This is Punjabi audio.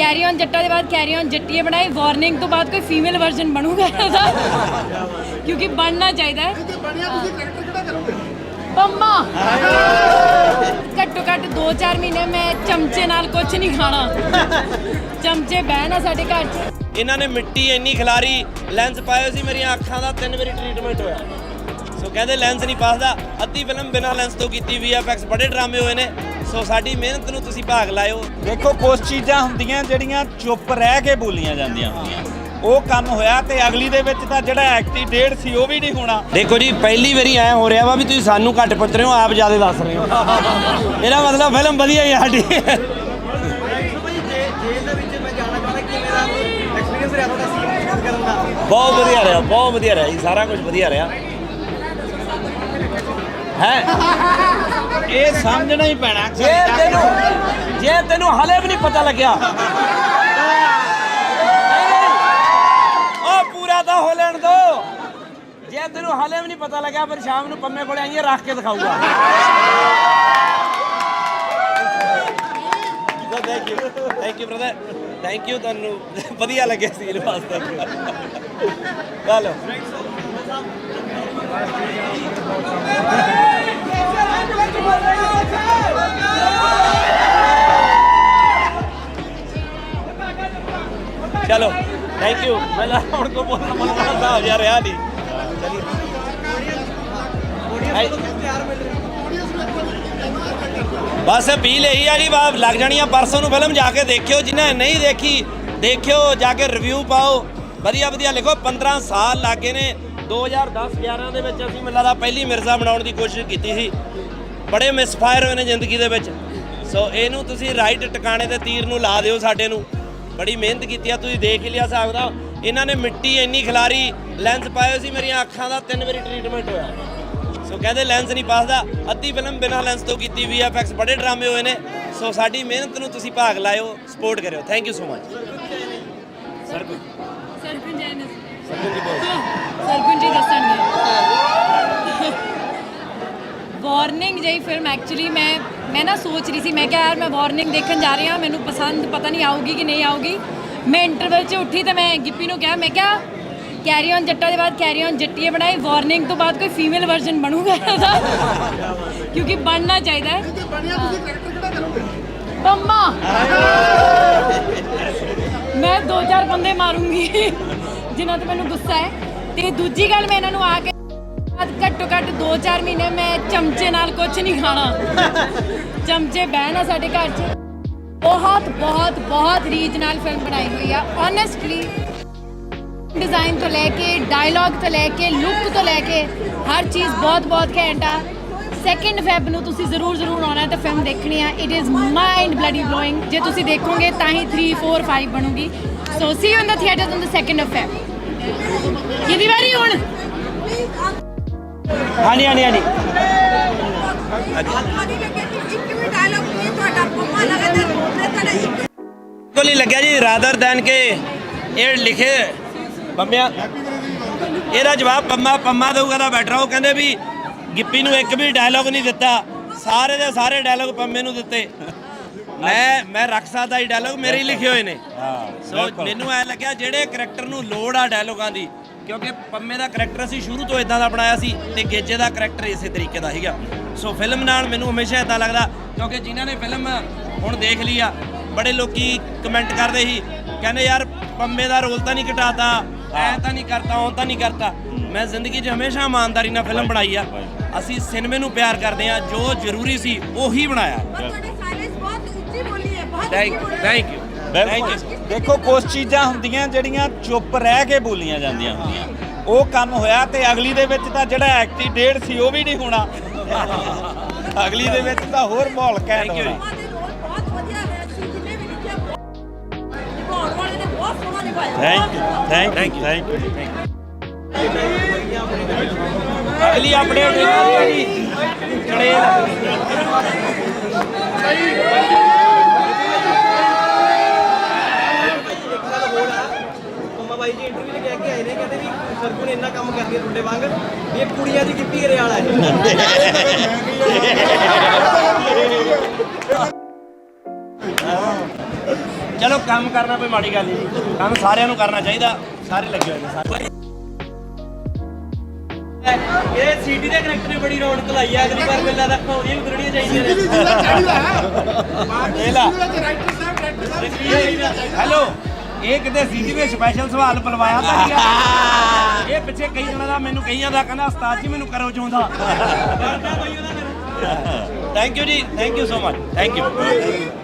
ਕੈਰੀ ਔਨ ਜੱਟਾ ਦੇ ਬਾਅਦ ਕੈਰੀ ਔਨ ਜੱਟੀਏ ਬਣਾਈ ਵਾਰਨਿੰਗ ਤੋਂ ਬਾਅਦ ਕੋਈ ਫੀਮੇਲ ਵਰਜ਼ਨ ਬਣੂਗਾ ਇਹਦਾ। ਕਿਉਂਕਿ ਬਣਨਾ ਚਾਹੀਦਾ ਹੈ। ਤੇ ਬਣਿਆ ਤੁਸੀਂ ਕਰੈਕਟਰ ਕਿਹੜਾ ਕਰੋਗੇ। ਪੰਮਾ। ਘੱਟੋ ਘੱਟ 2-4 ਮਹੀਨੇ ਮੈਂ ਚਮਚੇ ਨਾਲ ਕੁਝ ਨਹੀਂ ਖਾਣਾ। ਚਮਚੇ ਬਹਿਣ ਆ ਸਾਡੇ ਘਰ 'ਚ। ਇਹਨਾਂ ਨੇ ਮਿੱਟੀ ਇੰਨੀ ਖਿਲਾਰੀ ਲੈਂਸ ਪਾਇਆ ਸੀ ਮੇਰੀਆਂ ਅੱਖਾਂ ਦਾ ਤਿੰਨ ਵਾਰੀ ਟ੍ਰੀਟਮੈਂਟ ਹੋਇਆ। ਸੋ ਕਹਿੰਦੇ ਲੈਂਸ ਨਹੀਂ ਪਾਸਦਾ। ਅੱਧੀ ਫਿਲਮ ਬਿਨਾਂ ਲੈਂਸ ਤੋਂ ਕੀਤੀ VFX ਬੜੇ ਡਰਾਮੇ ਹੋਏ ਨੇ। ਸੋ ਸਾਡੀ ਮਿਹਨਤ ਨੂੰ ਤੁਸੀਂ ਭਾਗ ਲਾਇਓ। ਦੇਖੋ ਕੁਝ ਚੀਜ਼ਾਂ ਹੁੰਦੀਆਂ ਜਿਹੜੀਆਂ ਚੁੱਪ ਰਹਿ ਕੇ ਬੋਲੀਆਂ ਜਾਂਦੀਆਂ। ਹੁੰਦੀਆਂ ਉਹ ਕੰਮ ਹੋਇਆ ਤੇ ਅਗਲੀ ਦੇ ਵਿੱਚ ਤਾਂ ਜਿਹੜਾ ਐਕਟੀ ਡੇਢ ਸੀ ਉਹ ਵੀ ਨਹੀਂ ਹੋਣਾ। ਦੇਖੋ ਜੀ ਪਹਿਲੀ ਵਾਰੀ ਐ ਹੋ ਰਿਹਾ ਵਾ ਵੀ ਤੁਸੀਂ ਸਾਨੂੰ ਘੱਟ ਪੁੱਛ ਰਹੇ ਹੋ ਆਪ ਜ਼ਿਆਦਾ ਦੱਸ ਰਹੇ ਹੋ। ਇਹਦਾ ਮਤਲਬ ਫਿਲਮ ਵਧੀਆ ਹੀ ਆ ਸਾਡੀ। ਬਹੁਤ ਵਧੀਆ ਰਿਹਾ ਬਹੁਤ ਵਧੀਆ ਰਿਹਾ ਜੀ ਸਾਰਾ ਕੁਝ ਵਧੀਆ ਰਿਹਾ। ਹੈ। ਇਹ ਸਮਝਣਾ ਹੀ ਪੈਣਾ ਜੇ ਤੈਨੂੰ ਜੇ ਤੈਨੂੰ ਹਲੇ ਵੀ ਨਹੀਂ ਪਤਾ ਲੱਗਿਆ। ਉਹ ਪੂਰਾ ਤਾਂ ਹੋ ਲੈਣ ਦੋ। ਜੇ ਤੈਨੂੰ ਹਲੇ ਵੀ ਨਹੀਂ ਪਤਾ ਲੱਗਿਆ ਫਿਰ ਸ਼ਾਮ ਨੂੰ ਪੰਮੇ ਕੋਲੇ ਆਈਏ ਰੱਖ ਕੇ ਦਿਖਾਊਗਾ। Thank you thank you brother thank you ਤੁਹਾਨੂੰ ਵਧੀਆ ਲੱਗਿਆ ਸੀਨ ਵਾਸਤੇ। ਚਲੋ। ਚਲੋ ਥੈਂਕ ਯੂ ਮੈਂ ਹੁਣ ਕੋ ਬੋਲਣਾ ਮਨ ਦਾ ਹੋ ਜਾ ਚਲਿਏ ਬਸ ਅਪੀਲ ਇਹੀ ਆ ਜੀ ਬਾਪ ਲੱਗ ਜਾਣੀਆਂ ਪਰਸੋਂ ਨੂੰ ਫਿਲਮ ਜਾ ਕੇ ਦੇਖਿਓ ਜਿਨ੍ਹਾਂ ਨਹੀਂ ਦੇਖੀ ਦੇਖਿਓ ਜਾ ਕੇ ਰਿਵਿਊ ਪਾਓ ਵਧੀਆ ਵਧੀਆ ਲਿਖੋ 15 ਸਾਲ ਲੱਗੇ ਨੇ 2010 11 ਦੇ ਵਿੱਚ ਅਸੀਂ ਮੈਨੂੰ ਲੱਗਦਾ ਪਹਿਲੀ ਮਿਰਜ਼ਾ ਬਣਾਉਣ ਦੀ ਕੋਸ਼ਿਸ਼ ਕੀਤੀ ਸੀ ਬੜੇ ਮਿਸਫਾਇਰ ਹੋਏ ਨੇ ਜ਼ਿੰਦਗੀ ਦੇ ਵਿੱਚ ਸੋ ਇਹਨੂੰ ਤੁਸੀਂ ਰਾਈਟ ਟਿਕਾਣੇ ਤੇ ਤੀਰ ਨੂੰ ਲਾ ਦਿਓ ਸਾਡੇ ਨੂੰ ਬੜੀ ਮਿਹਨਤ ਕੀਤੀ ਆ ਤੁਸੀਂ ਦੇਖ ਹੀ ਲਿਆ ਸਕਦਾ ਇਹਨਾਂ ਨੇ ਮਿੱਟੀ ਇੰਨੀ ਖਿਲਾਰੀ ਲੈਂਸ ਪਾਇਆ ਸੀ ਮੇਰੀਆਂ ਅੱਖਾਂ ਦਾ ਤਿੰਨ ਵਾਰੀ ਟ੍ਰੀਟਮੈਂਟ ਹੋਇਆ। ਸੋ ਕਹਿੰਦੇ ਲੈਂਸ ਨਹੀਂ ਪਾਸਦਾ ਅੱਧੀ ਫਿਲਮ ਬਿਨਾਂ ਲੈਂਸ ਤੋਂ ਕੀਤੀ VFX ਬੜੇ ਡਰਾਮੇ ਹੋਏ ਨੇ। ਸੋ ਸਾਡੀ ਮਿਹਨਤ ਨੂੰ ਤੁਸੀਂ ਭਾਗ ਲਾਇਓ ਸਪੋਰਟ ਕਰਿਓ। Thank you so much sir ਕੋਈ ਜੀ ਜੀ ਦੱਸਣਗੇ। ਵਾਰਨਿੰਗ ਜਿਹੀ ਫਿਲਮ ਐਕਚੁਅਲੀ ਮੈਂ ਮੈਂ ਨਾ ਸੋਚ ਰਹੀ ਸੀ ਮੈਂ ਕਿਹਾ ਯਾਰ ਮੈਂ ਵਾਰਨਿੰਗ ਦੇਖਣ ਜਾ ਰਹੀ ਹਾਂ ਮੈਨੂੰ ਪਸੰਦ ਪਤਾ ਨਹੀਂ ਆਊਗੀ ਕਿ ਨਹੀਂ ਆਊਗੀ। ਮੈਂ ਇੰਟਰਵਲ 'ਚ ਉੱਠੀ ਤੇ ਮੈਂ ਗਿੱਪੀ ਨੂੰ ਕਿਹਾ ਮੈਂ ਕਿਹਾ ਕੈਰੀ ਔਨ ਜੱਟਾ ਦੇ ਬਾਅਦ ਕੈਰੀ ਔਨ ਜੱਟੀਏ ਬਣਾਈ ਵਾਰਨਿੰਗ ਤੋਂ ਬਾਅਦ ਕੋਈ ਫੀਮੇਲ ਵਰਜ਼ਨ ਬਣੂਗਾ ਇਹਦਾ। ਕਿਉਂਕਿ ਬਣਨਾ ਚਾਹੀਦਾ ਹੈ। ਤੇ ਬਣਿਆ ਤੁਸੀਂ ਕਰੈਕਟਰ ਕਿਹੜਾ ਕਰੋਗੇ? ਪੰਮਾ। ਮੈਂ ਦੋ ਚਾਰ ਬੰਦੇ ਮਾਰੂੰਗੀ ਜਿਨ੍ਹਾਂ ਤੇ ਮੈਨੂੰ ਗੁੱਸਾ ਹੈ। ਤੇ ਦੂਜੀ ਗੱਲ ਮੈਂ ਇਹਨਾਂ ਨੂੰ ਆ ਕੇ ਬਾਅਦ ਘੱਟੋ ਘੱਟ 2-4 ਮਹੀਨੇ ਮੈਂ ਚਮਚੇ ਨਾਲ ਕੁਝ ਨਹੀਂ ਖਾਣਾ। ਚਮਚੇ ਬਹਿਣ ਆ ਸਾਡੇ ਘਰ 'ਚ। ਬਹੁਤ ਬਹੁਤ ਬਹੁਤ ਰੀਝ ਨਾਲ ਫਿਲਮ ਬਣਾਈ ਹੋਈ ਆ। ਓਨੈਸਟਲੀ ਡਿਜ਼ਾਈਨ ਤੋਂ ਲੈ ਕੇ ਡਾਇਲੌਗ ਤੋਂ ਲੈ ਕੇ ਲੁੱਕ ਤੋਂ ਲੈ ਕੇ ਹਰ ਚੀਜ਼ ਬਹੁਤ ਬਹੁਤ ਘੈਂਟ ਆ। ਸੈਕਿੰਡ ਫੈਬ ਨੂੰ ਤੁਸੀਂ ਜ਼ਰੂਰ ਜ਼ਰੂਰ ਆਉਣਾ ਹੈ ਤੇ ਫਿਲਮ ਦੇਖਣੀ ਆ। It is mind bloody blowing ਜੇ ਤੁਸੀਂ ਦੇਖੋਗੇ ਤਾਂ ਹੀ 3 4 5 ਬਣੂਗੀ। So see you in the theatres on the second of Feb ਕਿਹਦੀ ਵਾਰੀ ਹੁਣ? ਹਾਂਜੀ ਹਾਂਜੀ ਹਾਂਜੀ। ਬਿਲਕੁਲ ਲੱਗਿਆ ਜੀ ਰਾਦਰ ਦੈਨ ਕੇ ਇਹ ਲਿਖੇ ਬੰਮਿਆ ਇਹਦਾ ਜਵਾਬ ਪੰਮਾ ਪੰਮਾ ਦੇਊਗਾ ਦਾ ਬੈਠ ਉਹ ਕਹਿੰਦੇ ਵੀ ਗਿੱਪੀ ਨੂੰ ਇੱਕ ਵੀ ਡਾਇਲੋਗ ਨਹੀਂ ਦਿੱਤਾ। ਸਾਰੇ ਦੇ ਸਾਰੇ ਡਾਇਲੋਗ ਪੰਮੇ ਨੂੰ ਦਿੱਤੇ। ਮੈਂ ਮੈਂ ਰੱਖ ਸਕਦਾ ਇਹ ਡਾਇਲੌਗ ਮੇਰੇ ਹੀ ਲਿਖੇ ਹੋਏ ਨੇ। ਸੋ ਮੈਨੂੰ ਐ ਲੱਗਿਆ ਜਿਹੜੇ ਕਰੈਕਟਰ ਨੂੰ ਲੋੜ ਆ ਡਾਇਲੌਗਾਂ ਦੀ ਕਿਉਂਕਿ ਪੰਮੇ ਦਾ ਕਰੈਕਟਰ ਅਸੀਂ ਸ਼ੁਰੂ ਤੋਂ ਇਦਾਂ ਦਾ ਬਣਾਇਆ ਸੀ ਤੇ ਗੇਜੇ ਦਾ ਕਰੈਕਟਰ ਇਸੇ ਤਰੀਕੇ ਦਾ ਸੀਗਾ। ਸੋ ਫਿਲਮ ਨਾਲ ਮੈਨੂੰ ਹਮੇਸ਼ਾ ਇਦਾਂ ਲੱਗਦਾ ਕਿਉਂਕਿ ਜਿਨ੍ਹਾਂ ਨੇ ਫਿਲਮ ਹੁਣ ਦੇਖ ਲਈ ਆ ਬੜੇ ਲੋਕੀ ਕਮੈਂਟ ਕਰਦੇ ਸੀ ਕਹਿੰਦੇ ਯਾਰ ਪੰਮੇ ਦਾ ਰੋਲ ਤਾਂ ਨਹੀਂ ਘਟਾਤਾ ਐ ਤਾਂ ਨਹੀਂ ਕਰਤਾ ਉਹ ਤਾਂ ਨਹੀਂ ਕਰਤਾ। ਮੈਂ ਜ਼ਿੰਦਗੀ 'ਚ ਹਮੇਸ਼ਾ ਇਮਾਨਦਾਰੀ ਨਾਲ ਫਿਲਮ ਬਣਾਈ ਆ। ਅਸੀਂ ਸਿਨੇਮੇ ਨੂੰ ਪਿਆਰ ਕਰਦੇ ਆ ਜੋ ਜ਼ਰੂਰੀ ਸੀ ਉਹੀ ਬਣਾਇਆ। Thank thank you thank you ਦੇਖੋ ਕੁਝ ਚੀਜ਼ਾਂ ਹੁੰਦੀਆਂ ਜਿਹੜੀਆਂ ਚੁੱਪ ਰਹਿ ਕੇ ਬੋਲੀਆਂ ਜਾਂਦੀਆਂ ਹੁੰਦੀਆਂ। ਉਹ ਕੰਮ ਹੋਇਆ ਤੇ ਅਗਲੀ ਦੇ ਵਿੱਚ ਤਾਂ ਜਿਹੜਾ ਐਕਟੀ ਡੇਢ ਸੀ ਉਹ ਵੀ ਨਹੀਂ ਹੋਣਾ। ਅਗਲੀ ਦੇ ਵਿੱਚ ਤਾਂ ਹੋਰ ਮਾਹੌਲ you ਹੋਣਾ। Thank you thank you. Thank you ਅਗਲੀ ਅਪਡੇਟ ਦੀ ਜੀ। ਚੜੇਲ ਮੰਮਾ ਬਾਈ ਜੀ ਇੰਟਰਵਿਊ 'ਚ ਕਹਿ ਕੇ ਆਏ ਨੇ ਕਹਿੰਦੇ ਵੀ ਸਰਗੁਣ ਇੰਨਾ ਕੰਮ ਕਰਦੀ ਹੈ ਤੁਹਾਡੇ ਵਾਂਗ ਵੀ ਇਹ ਕੁੜੀਆਂ ਦੀ ਗਿੱਪੀ ਘਰੇ ਵਾਲਾ ਹੈ। ਚਲੋ ਕੰਮ ਕਰਨਾ ਕੋਈ ਮਾੜੀ ਗੱਲ ਨਹੀਂ ਕੰਮ ਸਾਰਿਆਂ ਨੂੰ ਕਰਨਾ ਚਾਹੀਦਾ। ਸਾਰੇ ਲੱਗੇ ਹੋਏ ਨੇ ਸਾਰੇ। ਇਹ ਸੀਟੀ ਦੇ ਕਰੈਕਟਰ ਨੇ ਬੜੀ ਰੌਣਕ ਲਾਈ ਆ ਅਗਲੀ ਵਾਰ ਮੇਲਾ ਰੱਖਾਂ ਉਹਦੀਆਂ ਵੀ ਕਰਣੀਆਂ ਚਾਹੀਦੀਆਂ ਨੇ। ਇਹ ਲਾ। ਡਾਇਰੈਕਟਰ ਸਾਹਿਬ ਡਾਇਰੈਕਟਰ ਸਾਹਿਬ ਹੈਲੋ ਇਹ ਕਿਤੇ ਸੀਟੀ ਵਿੱਚ ਸਪੈਸ਼ਲ ਸਵਾਲ ਬੁਲਵਾਇਆ ਤਾਂ ਨਹੀਂ ਆ? ਇਹ ਪਿੱਛੇ ਕਈ ਜਣਾ ਦਾ ਮੈਨੂੰ ਕਹੀ ਜਾਂਦਾ ਕਹਿੰਦਾ ਉਸਤਾਦ ਜੀ ਮੈਨੂੰ ਕਰੋ ਚਾਹੁੰਦਾ ਥੈਂਕ ਯੂ ਜੀ thank you so much thank you